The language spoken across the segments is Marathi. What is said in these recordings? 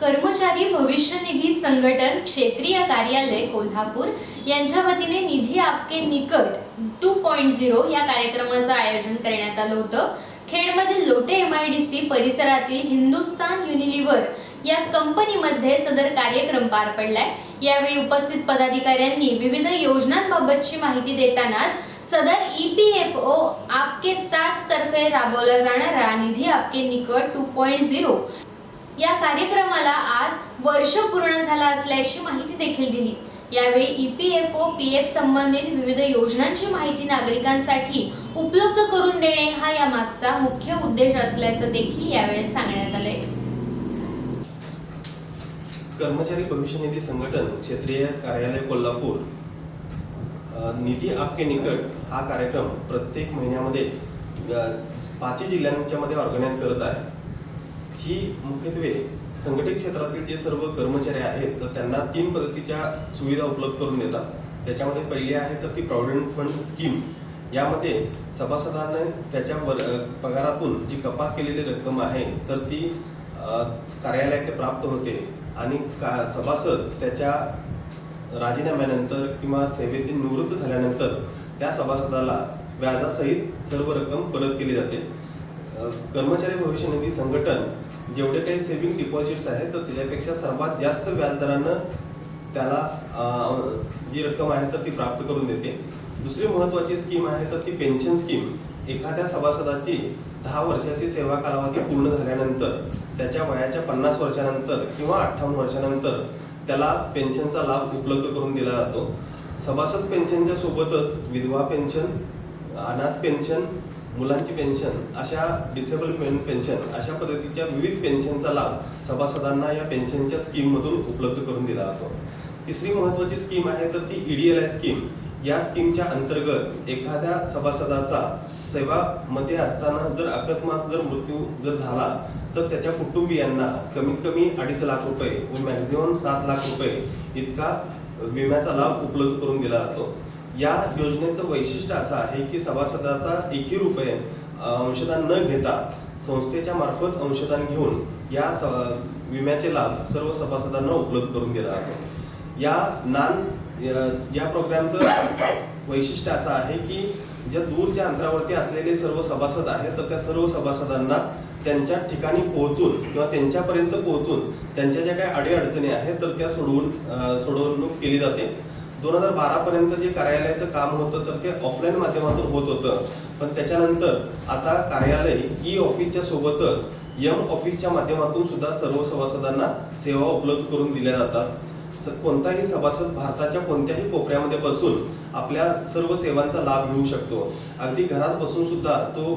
कर्मचारी भविष्य निधी संघटन क्षेत्रीय कार्यालय कोल्हापूर यांच्या वतीने निधी आपके निकट टू पॉईंट झिरो या कार्यक्रमाचं आयोजन करण्यात आलं होतं. खेडमधील Lote M I D C परिसरातील हिंदुस्तान युनिलिव्हर या कंपनीमध्ये सदर कार्यक्रम पार पडलाय. यावेळी उपस्थित पदाधिकाऱ्यांनी विविध योजनांबाबतची माहिती देतानाच सदर ई पी एफ ओ आपके साथ तर्फे राबवला जाणारा निधी आपके निकट टू पॉईंट झिरो या कार्यक्रमाला आज वर्ष पूर्ण झाला असल्याची माहिती देखील दिली. यावेळी E P F O P F संबंधित विविध योजनांची माहिती नागरिकांसाठी उपलब्ध करून देणे हा या मागचा मुख्य उद्देश असल्याचं देखील यावेळेस सांगण्यात आलंय. कर्मचारी भविष्य निधी संघटन क्षेत्रीय कार्यालय कोल्हापूर निधी आपके निकट हा कार्यक्रम प्रत्येक महिन्यामध्ये पाचही जिल्ह्यांच्या मध्ये ऑर्गनाईज करत आहे. ही मुख्यत्वे संघटित क्षेत्रातील जे सर्व कर्मचारी आहेत तर त्यांना तीन पद्धतीच्या सुविधा उपलब्ध करून देतात. त्याच्यामध्ये पहिली आहे तर ती प्रॉव्हिडंट फंड स्कीम यामध्ये सभासदांना त्याच्या वर पगारातून जी कपात केलेली रक्कम आहे तर ती कार्यालयाकडे प्राप्त होते. आणि का सभासद त्याच्या राजीनाम्यानंतर किंवा सेवेतील निवृत्त झाल्यानंतर त्या सभासदाला व्याजासहित सर्व रक्कम परत केली जाते. कर्मचारी भविष्य निधी संघटन जेवढे काही सेव्हिंग डिपॉझिट्स आहेत तर त्याच्यापेक्षा सर्वात जास्त व्याजदरानं त्याला जी रक्कम आहे तर ती प्राप्त करून देते. दुसरी महत्त्वाची स्कीम आहे तर ती पेन्शन स्कीम एखाद्या सभासदाची दहा वर्षाची सेवा कालावधी पूर्ण झाल्यानंतर त्याच्या वयाच्या पन्नास वर्षानंतर किंवा अठ्ठावन्न वर्षानंतर त्याला पेन्शनचा लाभ उपलब्ध करून दिला जातो. सभासद पेन्शनच्या सोबतच विधवा पेन्शन अनाथ पेन्शन मुलांची पेन्शन अशा डिसेबल पेन पेन्शन अशा पद्धतीच्या विविध पेन्शनचा लाभ सभासदांना या पेन्शनच्या स्कीममधून उपलब्ध करून दिला जातो. तिसरी महत्त्वाची स्कीम आहे तर ती E D L I scheme या स्कीमच्या अंतर्गत एखाद्या सभासदाचा सेवामध्ये असताना जर अकस्मात जर मृत्यू जर झाला तर त्याच्या कुटुंबियांना कमीत कमी अडीच लाख रुपये व मॅक्झिमम सात लाख रुपये इतका विम्याचा लाभ उपलब्ध करून दिला जातो. या योजनेचं वैशिष्ट्य असं आहे की सभासदाचा एकही रुपये अंशदान न घेता संस्थेच्या मार्फत अंशदान घेऊन या स विम्याचे लाभ सर्व सभासदांना उपलब्ध करून दिला जातो. या नान या- या प्रोग्रामचं वैशिष्ट्य असं आहे की ज्या दूरच्या अंतरावरती असलेले सर्व सभासद आहेत तर त्या सर्व सभासदांना त्यांच्या ठिकाणी पोहोचून किंवा त्यांच्यापर्यंत पोहोचून त्यांच्या ज्या काही अडीअडचणी आहेत तर त्या सोडवून सोडवणूक केली जाते. दोन हजार बारा पर्यंत जे कार्यालयाचं काम होतं तर ते ऑफलाईन माध्यमातून होत होतं. पण त्याच्यानंतर आता कार्यालय ई ऑफिसच्या सोबतच यम ऑफिसच्या माध्यमातून सुद्धा सर्व सभासदांना सेवा उपलब्ध करून दिल्या जातात. स- कोणताही सभासद भारताच्या कोणत्याही कोपऱ्यामध्ये बसून आपल्या सर्व सेवांचा लाभ घेऊ शकतो. अगदी घरात बसून सुद्धा तो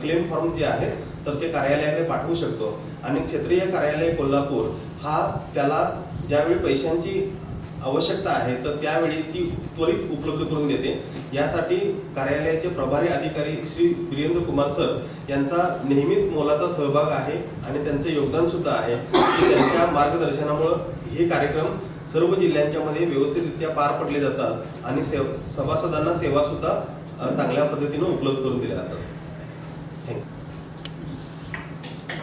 क्लेम फॉर्म जे आहे तर ते कार्यालयाकडे पाठवू शकतो. आणि क्षेत्रीय कार्यालय कोल्हापूर हा त्याला ज्यावेळी पैशांची आवश्यकता आहे तर त्यावेळी ती त्वरित उपलब्ध करून देते. यासाठी कार्यालयाचे प्रभारी अधिकारी श्री वीरेंद्र कुमार सर यांचा नेहमीच मोलाचा सहभाग आहे आणि त्यांचं योगदान सुद्धा आहे. की त्यांच्या मार्गदर्शनामुळं हे कार्यक्रम सर्व जिल्ह्यांच्या मध्ये व्यवस्थितरित्या पार पडले जातात आणि सेव सभासदांना सेवा सुद्धा चांगल्या पद्धतीनं उपलब्ध करून दिल्या जातात.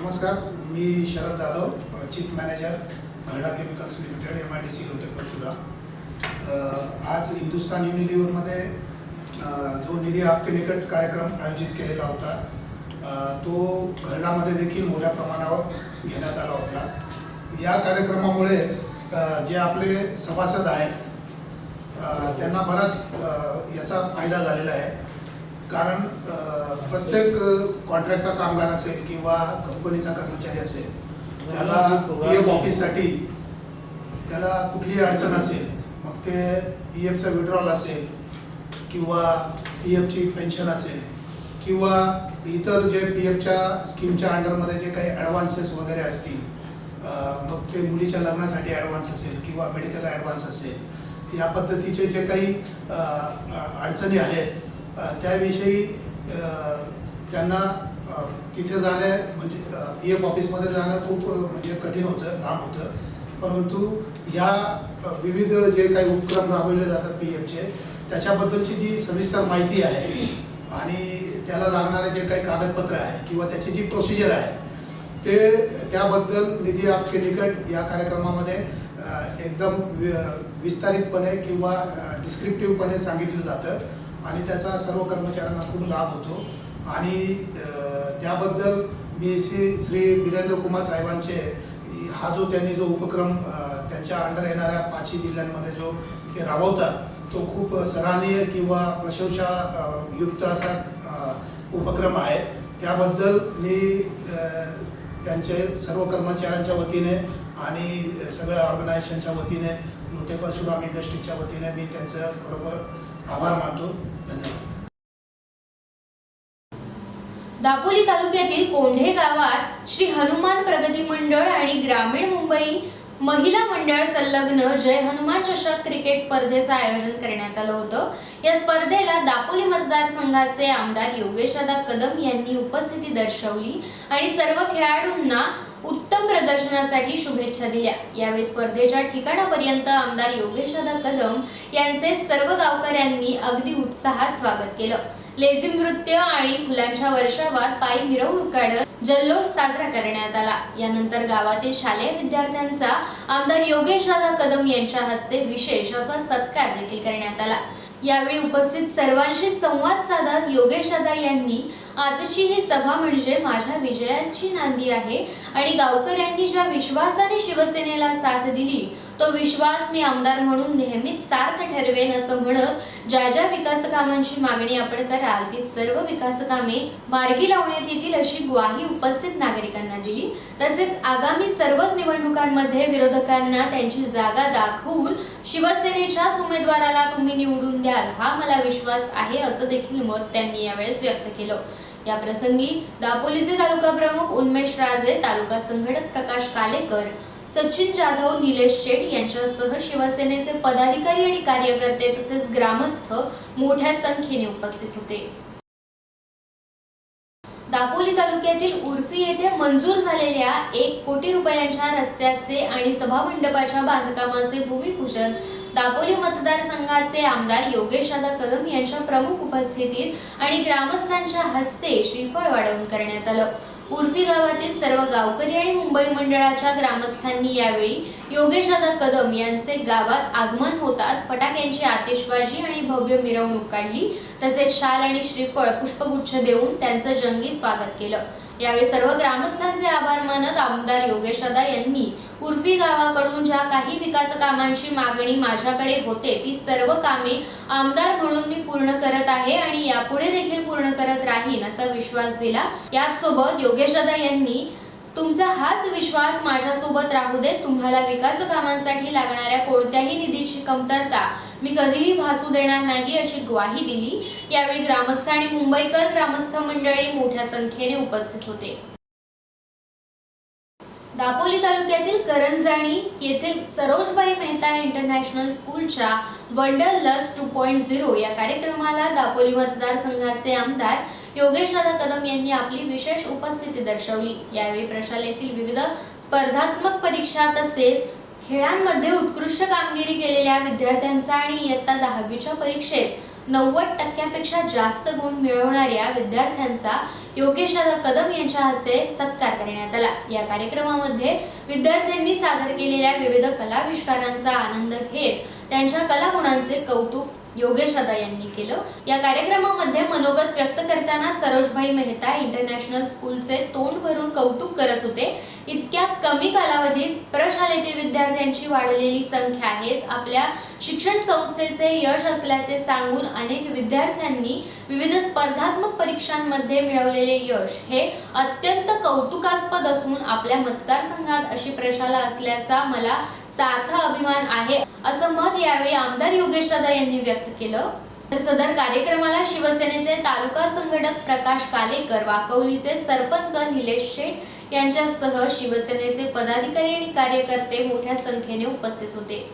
नमस्कार मी Sharad Jadhav chief manager. Gharda chemicals limited M I D C लोटेपरचुरा आज हिंदुस्तान युनिलिव्हरमध्ये जो निधी आपके निकट कार्यक्रम आयोजित केलेला होता तो घरडामध्ये देखील मोठ्या प्रमाणावर घेण्यात आला होता. या कार्यक्रमामुळे जे आपले सभासद आहेत त्यांना बराच याचा फायदा झालेला आहे. कारण प्रत्येक कॉन्ट्रॅक्टचा कामगार असेल किंवा कंपनीचा कर्मचारी असेल त्याला पी एफ ऑफिससाठी त्याला कुठलीही अडचण असेल मग ते पी एफचं विड्रॉल असेल किंवा पी एफची पेन्शन असेल किंवा इतर जे पी एफच्या स्कीमच्या अंडरमध्ये जे काही ॲडव्हान्सेस वगैरे असतील मग ते मुलीच्या लग्नासाठी ॲडव्हान्स असेल किंवा मेडिकल ॲडव्हान्स असेल या पद्धतीचे जे काही अडचणी आहेत त्याविषयी त्यांना तिथे जाणे म्हणजे पी एफ ऑफिसमध्ये जाणं खूप म्हणजे कठीण होतं लांब होतं. परंतु ह्या विविध जे काही उपक्रम राबवले जातात पी एफचे त्याच्याबद्दलची जी सविस्तर माहिती आहे आणि त्याला लागणारे जे काही कागदपत्र आहे किंवा त्याची जी प्रोसिजर आहे ते त्याबद्दल निधी आपके निकट या कार्यक्रमामध्ये एकदम विस्तारितपणे किंवा डिस्क्रिप्टिव्हपणे सांगितलं जातं आणि त्याचा सर्व कर्मचाऱ्यांना खूप लाभ होतो. आणि त्याबद्दल मी श्री श्री वीरेंद्र कुमार साहेबांचे हा जो त्यांनी जो उपक्रम त्यांच्या अंडर येणाऱ्या पाचही जिल्ह्यांमध्ये जो ते राबवतात तो खूप सराहनीय किंवा प्रशंसा युक्त असा उपक्रम आहे. त्याबद्दल मी त्यांचे सर्व कर्मचाऱ्यांच्या वतीने आणि सगळ्या ऑर्गनायझेशनच्या वतीने लोटे परशुराम इंडस्ट्रीजच्या वतीने मी त्यांचं खरोखर आभार मानतो. धन्यवाद. दापोली तालुक्यातील कोंढे गावात श्री हनुमान प्रगती मंडळ आणि ग्रामीण मुंबई महिला मंडळ संलग्न जय हनुमान चषक क्रिकेट स्पर्धेचं आयोजन करण्यात आलं होतं. या स्पर्धेला दापोली मतदारसंघाचे आमदार योगेशदा कदम यांनी उपस्थिती दर्शवली आणि सर्व खेळाडूंना उत्तम प्रदर्शनासाठी शुभेच्छा दिल्या. यावेळी स्पर्धेच्या ठिकाणापर्यंत आमदार योगेशदा कदम यांचे सर्व गावकऱ्यांनी अगदी उत्साहात स्वागत केलं. लेझिम नृत्य आणि फुलांच्या वर्षावात पायी मिरवणूक काढत जल्लोष साजरा करण्यात आला. यानंतर गावातील शालेय विद्यार्थ्यांचा आमदार योगेश दादा कदम यांच्या हस्ते विशेष असा सत्कार देखील करण्यात आला. यावेळी उपस्थित सर्वांशी संवाद साधत योगेश दादा यांनी आजची ही सभा म्हणजे माझ्या विजयाची नांदी आहे आणि गावकऱ्यांनी ज्या विश्वासाने शिवसेनेला साथ दिली तो विश्वास मी आमदार म्हणून नेहमीच सार्थ ठरवेन असं म्हणत ज्या ज्या विकास कामांची मागणी आपण कराल ती सर्व विकास कामे मार्गी लावण्यात येतील अशी ग्वाही उपस्थित नागरिकांना दिली. तसेच आगामी सर्वच निवडणुकांमध्ये विरोधकांना त्यांची जागा दाखवून शिवसेनेच्याच उमेदवाराला तुम्ही निवडून द्याल. हा मला विश्वास आहे असं देखील मत त्यांनी यावेळेस व्यक्त केलं. या प्रसंगी दापोलीचे तालुका प्रमुख उन्मेश राजे तालुका संघटक प्रकाश कालेकर सचिन जाधव निलेश शेठ यांच्यासह शिवसेनेचे पदाधिकारी आणि कार्यकर्ते तसेच ग्रामस्थ मोठ्या संख्येने उपस्थित होते. दापोली तालुक्यातील उर्फी येथे मंजूर झालेल्या एक कोटी रुपयांच्या रस्त्याचे आणि सभामंडपाच्या बांधकामाचे भूमिपूजन दापोली मतदारसंघाचे आमदार योगेश दादा कदम यांच्या प्रमुख उपस्थितीत आणि ग्रामस्थांच्या हस्ते श्रीफळ वाढवून करण्यात आलं. उर्फी गावातील सर्व गावकरी आणि मुंबई मंडळाच्या ग्रामस्थांनी यावेळी योगेश दादा कदम यांचे गावात आगमन होताच फटाक्यांची आतिषबाजी आणि भव्य मिरवणूक काढली. तसेच शाल आणि श्रीफळ पुष्पगुच्छ देऊन त्यांचं जंगी स्वागत केलं. यावेळी सर्व ग्रामस्थांचे आभार मानत आमदार योगेश दादा यांनी उर्फी गावाकडून ज्या काही विकास कामांची मागणी माझ्याकडे होते ती सर्व कामे आमदार म्हणून मी पूर्ण करत आहे आणि यापुढे देखील पूर्ण करत राहीन असा विश्वास दिला. याच सोबत योगेश दादा यांनी तुमचा हाच विश्वास माझ्यासोबत राहू दे तुम्हाला विकास कामांसाठी लागणाऱ्या कोणत्याही निधीची कमतरता मी कधीही भासू देणार नाही अशी ग्वाही दिली. यावेळी ग्रामस्थ आणि मुंबईकर ग्रामस्थ मंडळी मोठ्या संख्येने उपस्थित होते. दापोली तालुक्यातील करंजाणी येथील सरोजबाई मेहता इंटरनॅशनल स्कूलच्या wonder lust two point zero या कार्यक्रमाला दापोली मतदारसंघाचे आमदार योगेश दादा कदम यांनी आपली विशेष उपस्थिती दर्शवली. यावेळी प्रशालेतील विविध स्पर्धात्मक परीक्षा तसेच खेळांमध्ये उत्कृष्ट कामगिरी केलेल्या विद्यार्थ्यांचा आणि इयत्ता दहावीच्या परीक्षेत नव्वद टक्क्यापेक्षा जास्त गुण मिळवणाऱ्या विद्यार्थ्यांचा योगेश कदम यांच्या हस्ते सत्कार करण्यात आला. या कार्यक्रमामध्ये विद्यार्थ्यांनी सादर केलेल्या विविध कलाविष्कारांचा आनंद घेत त्यांच्या कलागुणांचे कौतुक योगेश अदा यांनी केलं. या कार्यक्रमामध्ये मनोगत व्यक्त करताना सरोजभाई मेहता इंटरनॅशनल स्कूलचे तोंड भरून कौतुक करत होते. इतक्या कमी कालावधीत प्रशालेतील विद्यार्थ्यांची वाढलेली संख्या हेच आपल्या शिक्षण संस्थेचे यश असल्याचे सांगून अनेक विद्यार्थ्यांनी विविध स्पर्धात्मक परीक्षांमध्ये मिळवलेले यश हे अत्यंत कौतुकास्पद असून आपल्या मतदारसंघात अशी प्रशाला असल्याचा मला सार्थ अभिमान आहे असं मत यावेळी आमदार योगेश दादा यांनी व्यक्त केलं. तर सदर कार्यक्रमाला शिवसेनेचे तालुका संघटक प्रकाश कालेकर वाकवलीचे सरपंच निलेश शेठ यांच्यासह शिवसेनेचे पदाधिकारी आणि कार्यकर्ते मोठ्या संख्येने उपस्थित होते.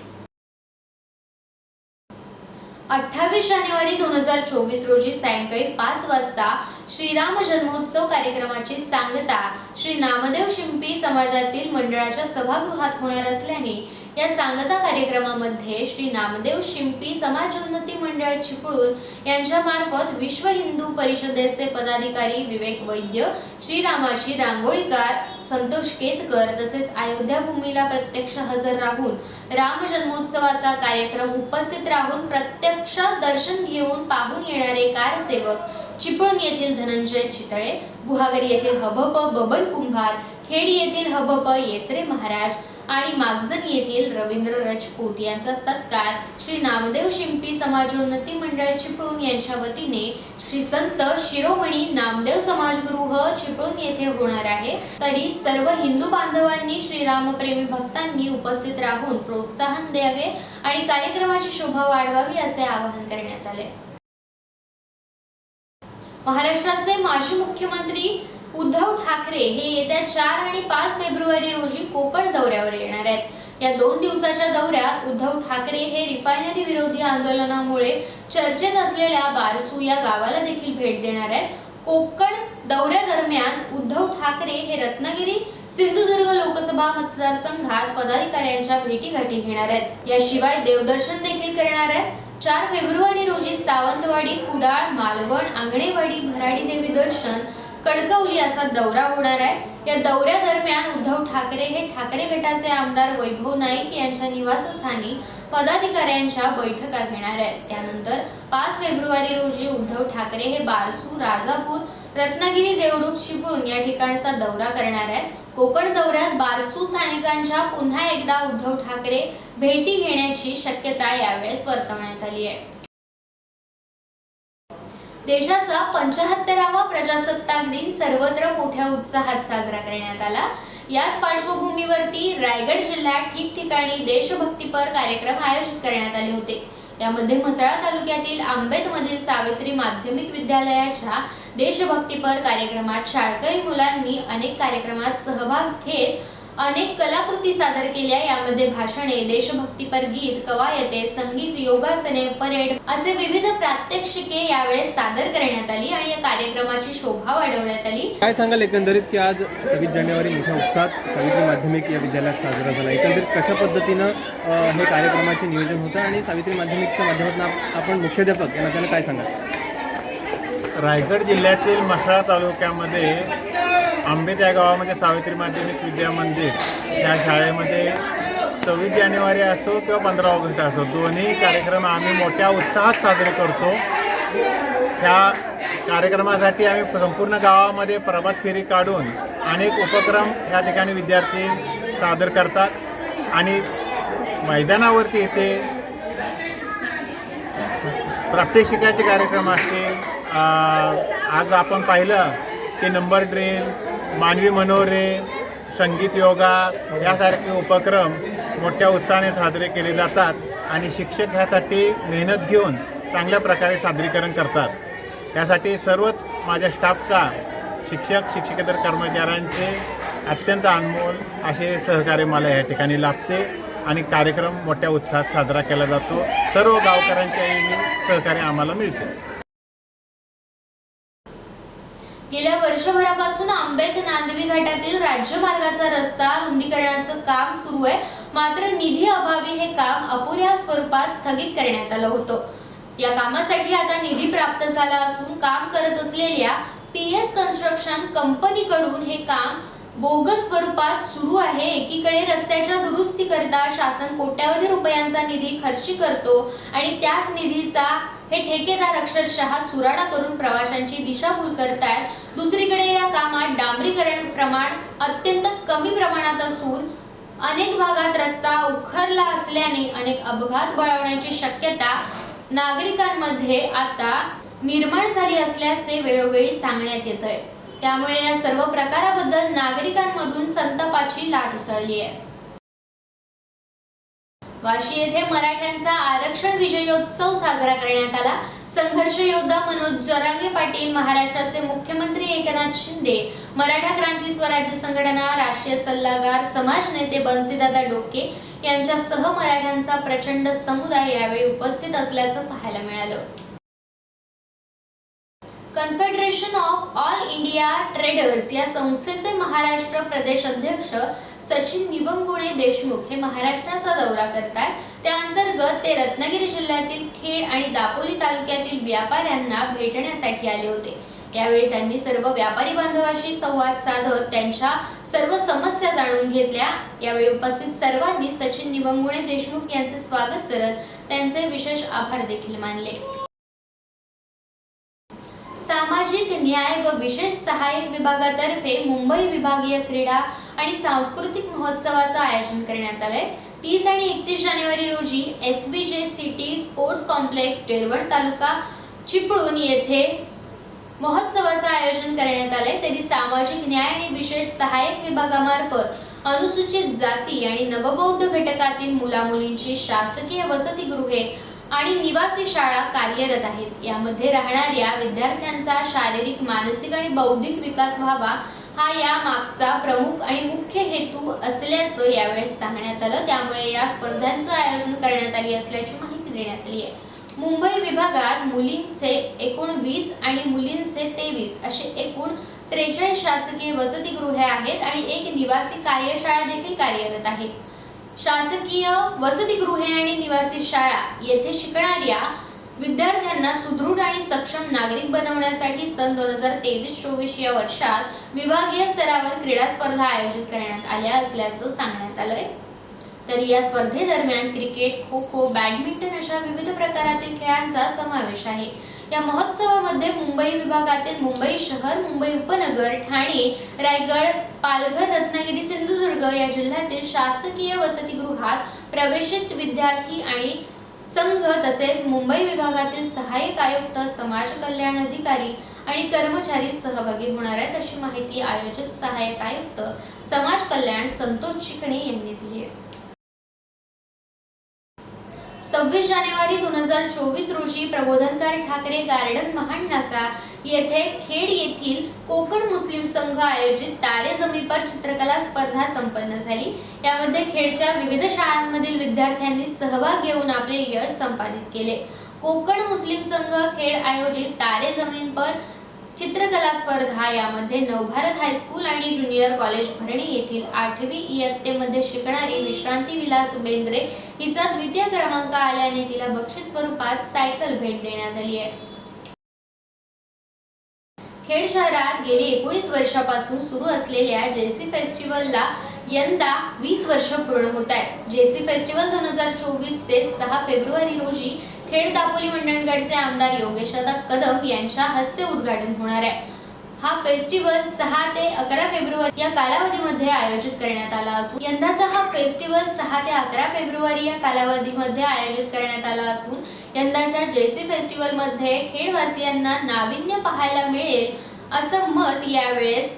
अठ्ठावीस जानेवारी दोन हजार चोवीस रोजी सायंकाळी पाच वाजता श्रीराम जन्मोत्सव कार्यक्रमाची सांगता श्री नामदेव शिंपी समाजातील मंडळाच्या सभागृहात होणार असल्याने या सांगता कार्यक्रमामध्ये श्री नामदेव शिंपी समाजोन्नती मंडळ चिपळूण यांच्या मार्फत विश्व हिंदू परिषदेचे पदाधिकारी विवेक वैद्य श्रीरामाची रांगोळीकार संतोष केतकर तसेच अयोध्या भूमीला प्रत्यक्ष हजर राहून राम जन्मोत्सवाचा कार्यक्रम उपस्थित राहून प्रत्यक्ष दर्शन घेऊन पाहून येणारे कारसेवक चिपळूण येथील धनंजय चितळे गुहागरी येथील हबप बबन कुंभार खेड येथील हबप येसरे महाराज आणि मागजन येथील रवींद्र रजपूत यांचा सत्कार श्री नामदेव शिंपी समाजोन्नती मंडळ चिपळूण यांच्या वतीने श्री संत शिरोमणी नामदेव समाजगृह चिपळूण येथे होणार आहे. तरी सर्व हिंदू बांधवांनी श्रीरामप्रेमी भक्तांनी उपस्थित राहून प्रोत्साहन द्यावे आणि कार्यक्रमाची शोभा वाढवावी असे आवाहन करण्यात आले. महाराष्ट्राचे माजी मुख्यमंत्री उद्धव ठाकरे हे येत्या चार आणि पाच फेब्रुवारी रोजी कोकण दौऱ्यावर येणार आहेत. या दोन दिवसाच्या दौऱ्यात उद्धव ठाकरे हे रिफायनरी विरोधी आंदोलनामुळे चर्चेत असलेल्या बारसू या गावाला देखील भेट देणार आहेत. कोकण दौऱ्यादरम्यान उद्धव ठाकरे हे रत्नागिरी सिंधुदुर्ग लोकसभा मतदारसंघात पदाधिकाऱ्यांच्या भेटीगाठी घेणार आहेत. याशिवाय देवदर्शन देखील करणार आहेत. चार फेब्रुवारी रोजी सावंतवाडी कुडाळ मालवण आंगणेवाडी भराडी देवी दर्शन कणकवली असा दौरा होणार आहे. या दौऱ्यादरम्यान उद्धव ठाकरे हे ठाकरे गटाचे आमदार वैभव नाईक यांच्या निवासस्थानी पदाधिकाऱ्यांच्या बैठका घेणार आहेत. त्यानंतर पाच फेब्रुवारी रोजी उद्धव ठाकरे हे बारसू राजापूर रत्नागिरी देवरूप चिपळूण या ठिकाणचा दौरा करणार आहेत. कोकण दौऱ्यात बारसू स्थानिकांच्या पुन्हा एकदा उद्धव ठाकरे भेटी घेण्याची शक्यता यावेळेस वर्तवण्यात आली आहे. देशाचा पंचाहत्तरावा प्रजासत्ताक दिन सर्वत्र मोठ्या उत्साहात साजरा करण्यात आला. याच पार्श्वभूमीवरती रायगड जिल्ह्यात ठिकठिकाणी देशभक्तीपर कार्यक्रम आयोजित करण्यात आले होते. यामध्ये म्हसळा तालुक्यातील आंबेतमधील सावित्री माध्यमिक विद्यालयाच्या देशभक्तीपर कार्यक्रमात शाळकरी मुलांनी अनेक कार्यक्रमात सहभाग घेत अनेक कलाकृती सादर केल्या. यामध्ये भाषणे देशभक्तीपर गीत कवायते संगीत योगासने परेड असे विविध प्रात्यक्षिके यावेळेस सादर करण्यात आली आणि या कार्यक्रमाची शोभा वाढवण्यात आली. काय सांगाल एकंदरीत की आज सव्वीस जानेवारी मोठ्या उत्साहात सावित्री माध्यमिक या विद्यालयात साजरा झाला. एकंदरीत कशा पद्धतीनं हे कार्यक्रमाचे नियोजन होतं आणि सावित्री माध्यमिकच्या माध्यमातून आप- आपण मुख्याध्यापक यांना त्यांना काय सांगाल? रायगड जिल्ह्यातील म्हसळा तालुक्यामध्ये आंबेत या गावामध्ये सावित्री माध्यमिक विद्या मंदिर या शाळेमध्ये सव्वीस जानेवारी असो किंवा पंधरा ऑगस्ट असो दोन्ही कार्यक्रम आम्ही मोठ्या उत्साहात साजरे करतो. ह्या कार्यक्रमासाठी आम्ही संपूर्ण गावामध्ये प्रभात फेरी काढून अनेक उपक्रम या ठिकाणी विद्यार्थी सादर करतात आणि मैदानावरती इथे प्रात्यक्षिकाचे कार्यक्रम असतील. आज आपण पाहिलं की नंबर ड्रिल मानवी मनोरे संगीत योगा यासारखे उपक्रम मोठ्या उत्साहाने साजरे केले जातात आणि शिक्षक ह्यासाठी मेहनत घेऊन चांगल्या प्रकारे सादरीकरण करतात. त्यासाठी सर्वच माझ्या स्टाफचा शिक्षक शिक्षकेतर कर्मचाऱ्यांचे अत्यंत अनमोल असे सहकार्य मला या ठिकाणी लाभते आणि कार्यक्रम मोठ्या उत्साहात साजरा केला जातो. सर्व गावकऱ्यांच्याही सहकार्य आम्हाला मिळते. गेल्या वर्षभरापासून आंबेत नांदवी घाटातील राज्यमार्गाचा रस्ता रुंदीकरणाचं काम सुरू आहे. मात्र निधी अभावी हे काम अपुऱ्या स्वरूपात स्थगित करण्यात आलं होतं. या कामासाठी आता निधी प्राप्त झाला असून काम करत असलेल्या पी एस कन्स्ट्रक्शन कंपनीकडून हे काम बोगस स्वरूपात सुरू आहे. एकीकडे रस्त्याच्या दुरुस्तीकरता शासन कोट्यावधी रुपयांचा निधी खर्ची करतो आणि त्याच निधीचा हे ठेकेदार अक्षरशः चुराडा करून प्रवाशांची दिशाभूल करतायत. दुसरीकडे या कामात डांबरीकरण प्रमाण अत्यंत कमी प्रमाणात असून अनेक भागात रस्ता उखरला असल्याने अनेक अपघात बळावण्याची शक्यता नागरिकांमध्ये आता निर्माण झाली असल्याचे वेळोवेळी सांगण्यात येत आहे त्यामुळे या सर्व प्रकाराबद्दल नागरिकांमधून संतापाची लाट उसळली आहे. वाशी येथे मराठ्यांचा आरक्षण विजयोत्सव साजरा करण्यात आला. संघर्ष योद्धा मनोज जरांगे पाटील महाराष्ट्राचे मुख्यमंत्री एकनाथ शिंदे मराठा क्रांती स्वराज्य संघटना राष्ट्रीय सल्लागार समाज नेते बन्सीदादा डोके यांच्यासह मराठ्यांचा प्रचंड समुदाय यावेळी उपस्थित असल्याचं पाहायला मिळालं. Confederation of all India traders या संस्थेचे महाराष्ट्र प्रदेश अध्यक्ष सचिन निवंगुणे देशमुख हे महाराष्ट्राचा दौरा करतात त्या अंतर्गत ते रत्नागिरी जिल्ह्यातील खेड आणि दापोली तालुक्यातील व्यापाऱ्यांना भेटण्यासाठी आले होते. यावेळी त्यांनी सर्व व्यापारी बांधवाशी संवाद साधत त्यांच्या सर्व समस्या जाणून घेतल्या. यावेळी उपस्थित सर्वांनी सचिन निवंगुणे देशमुख यांचे स्वागत करत त्यांचे विशेष आभार देखील मानले. सामाजिक न्याय व विशेष सहाय्यक विभागातर्फे मुंबई विभागीय क्रीडा आणि सांस्कृतिक महोत्सवाचं आयोजन करण्यात आलंय. तीस आणि एकतीस जानेवारी रोजी S B J city sports complex Derwan taluka Chiplun येथे महोत्सवाचं आयोजन करण्यात आलंय. तरी सामाजिक न्याय आणि विशेष सहाय्यक विभागामार्फत अनुसूचित जाती आणि नवबौद्ध घटकातील मुलामुलींची शासकीय वसतिगृहे आणि निवासी शाळा कार्यरत आहेत. यामध्ये राहणाऱ्या विद्यार्थ्यांचा शारीरिक मानसिक आणि बौद्धिक विकास व्हावा हा या मागचा प्रमुख आणि मुख्य हेतू असल्याचं यावेळेस सांगण्यात आलं. त्यामुळे या स्पर्धांचं आयोजन करण्यात आली असल्याची माहिती देण्यात आली आहे. मुंबई विभागात मुलींचे एकूण वीस आणि मुलींचे तेवीस असे एकूण त्रेचाळीस शासकीय वसतिगृहे आहेत आणि एक निवासी कार्यशाळा देखील कार्यरत आहे. शासकीय वसतिगृहे आणि निवासी शाळा येथे शिकणाऱ्या विद्यार्थ्यांना सुदृढ आणि सक्षम नागरिक बनवण्यासाठी सन दोन हजार तेवीस चोवीस या वर्षात विभागीय स्तरावर क्रीडा स्पर्धा आयोजित करण्यात आल्या असल्याचं सांगण्यात आलंय. तर या स्पर्धेदरम्यान क्रिकेट खो खो बॅडमिंटन अशा विविध प्रकारातील खेळांचा समावेश आहे. या महोत्सवामध्ये मुंबई विभागातील मुंबई शहर मुंबई उपनगर ठाणे रायगड पालघर रत्नागिरी सिंधुदुर्ग या जिल्ह्यातील शासकीय वसतिगृहात प्रवेशित विद्यार्थी आणि संघ तसेच मुंबई विभागातील सहाय्यक आयुक्त समाज कल्याण अधिकारी आणि कर्मचारी सहभागी होणार आहेत अशी माहिती आयोजक सहाय्यक आयुक्त समाज कल्याण संतोष चिकणे यांनी दिली आहे. सव्वीस जानेवारी दोन हजार चोवीस रोजी प्रबोधनकार ठाकरे गार्डन महाड नाका येथे खेड येथील कोकण मुस्लिम संघ आयोजित तारे जमीपर चित्रकला स्पर्धा संपन्न झाली. यामध्ये खेडच्या विविध शाळांमधील विद्यार्थ्यांनी सहभाग घेऊन आपले यश संपादित केले. कोकण मुस्लिम संघ खेड आयोजित तारे जमीन पर चित्रकला स्पर्धा यामध्ये नवभारत हायस्कूल आणि ज्युनियर कॉलेज भरणी येथील आठवी इयत्तेमध्ये शिकणारी विश्रांती विलास बेंद्रे हिचा द्वितीय क्रमांक आल्याने तिला बक्षीस स्वरूपात सायकल भेट देण्यात आली आहे. खेड शहरात गेली एकोणीस वर्षापासून सुरू असलेल्या जेसी फेस्टिवलला यंदा वीस वर्ष पूर्ण होत आहे जेसी फेस्टिवल दोन हजार चोवीसचे सहा फेब्रुवारी रोजी खेड दापोली मंडणगडचे आमदार योगेशदा कदम यांच्या हस्ते उद्घाटन होणार आहे. हा फेस्टिवल सहा ते अकरा फेब्रुवारी या कालावधीमध्ये आयोजित करण्यात आला असून यंदाचा हा फेस्टिवल सहा ते अकरा फेब्रुवारी या कालावधीमध्ये आयोजित करण्यात आला असून यंदाच्या जेसी फेस्टिवलमध्ये खेडवासियांना नाविन्य पाहायला मिळेल असं मत यावेळेस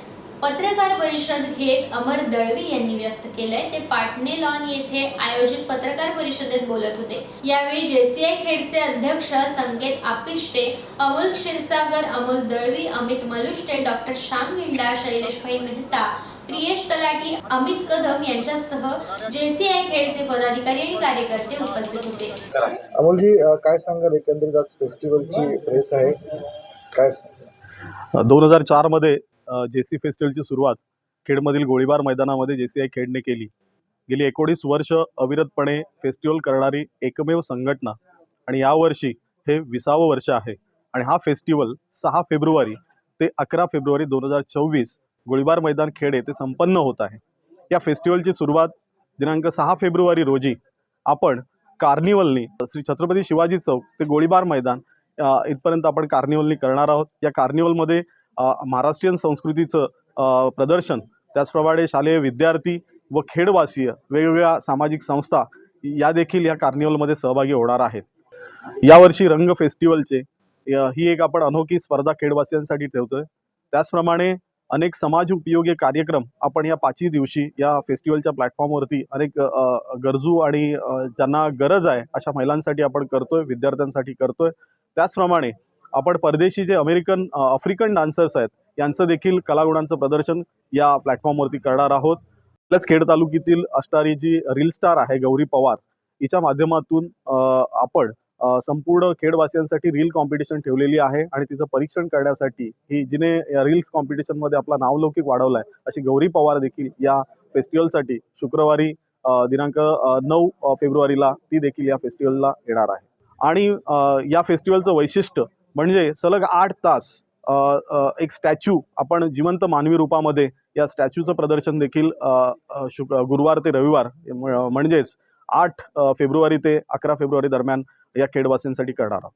पत्रकार परिषद घेत अमर दळवी यांनी व्यक्त केलंय. ते पाटणे लॉन येथे आयोजित पत्रकार परिषदेत बोलत होते. यावेळी जेसीआय खेडचे अध्यक्ष संकेत आपिष्टे अमोल क्षीरसागर अमोल दळवी अमित मलुष्टे डॉक्टर श्याम गिंडा शैलेशभाई मेहता प्रियेश तलाटी अमित कदम यांच्यासह जेसीआय खेडचे पदाधिकारी आणि कार्यकर्ते उपस्थित होते. अमोलजी काय सांगाल? एकंदरीत आज फेस्टिवलची प्रेस आहे. काय? दोन हजार चारमध्ये जेसी फेस्टिवलची सुरुवात खेडमधील गोळीबार मैदानामध्ये जेसी आय खेडने केली. गेली एकोणीस वर्ष अविरतपणे फेस्टिवल करणारी एकमेव संघटना आणि यावर्षी हे विसावं वर्ष आहे. आणि हा फेस्टिवल सहा फेब्रुवारी ते अकरा फेब्रुवारी दोन हजार चोवीस गोळीबार मैदान खेड येथे संपन्न होत आहे. या फेस्टिवलची सुरुवात दिनांक सहा फेब्रुवारी रोजी आपण कार्निवलनी श्री छत्रपती शिवाजी चौक ते गोळीबार मैदान इथपर्यंत आपण कार्निवलनी करणार आहोत. या कार्निवलमध्ये महाराष्ट्रीयन संस्कृतीचं प्रदर्शन. त्याचप्रमाणे शालेय विद्यार्थी व खेडवासीय वेगवेगळ्या सामाजिक संस्था या देखील या कार्निवलमध्ये सहभागी होणार आहेत. यावर्षी रंग फेस्टिवलचे ही एक आपण अनोखी स्पर्धा खेडवासियांसाठी ठेवतोय. त्याचप्रमाणे अनेक समाज उपयोगी कार्यक्रम आपण या पाचही दिवशी या फेस्टिवलच्या प्लॅटफॉर्मवरती अनेक गरजू आणि ज्यांना गरज आहे अशा महिलांसाठी आपण करतोय विद्यार्थ्यांसाठी करतोय. त्याचप्रमाणे आपण परदेशी जे अमेरिकन आफ्रिकन डान्सर्स आहेत यांचं देखील कलागुणांचं प्रदर्शन या प्लॅटफॉर्मवरती करणार आहोत. प्लस खेड तालुक्यातील असणारी जी रील स्टार आहे गौरी पवार हिच्या माध्यमातून आपण संपूर्ण खेडवासियांसाठी रील कॉम्पिटिशन ठेवलेली आहे आणि तिचं परीक्षण करण्यासाठी ही जिने या रील्स कॉम्पिटिशनमध्ये आपला नावलौकिक वाढवला आहे अशी गौरी पवार देखील या फेस्टिवलसाठी शुक्रवारी दिनांक नऊ फेब्रुवारीला ती देखील या फेस्टिवलला येणार आहे. आणि या फेस्टिवलचं वैशिष्ट्य म्हणजे सलग आठ तास एक स्टॅच्यू आपण जिवंत मानवी रूपामध्ये या स्टॅच्यूचं प्रदर्शन देखील शुक गुरुवार ते रविवार म्हणजेच आठ फेब्रुवारी ते अकरा फेब्रुवारी दरम्यान या खेडवासींसाठी करणार आहोत.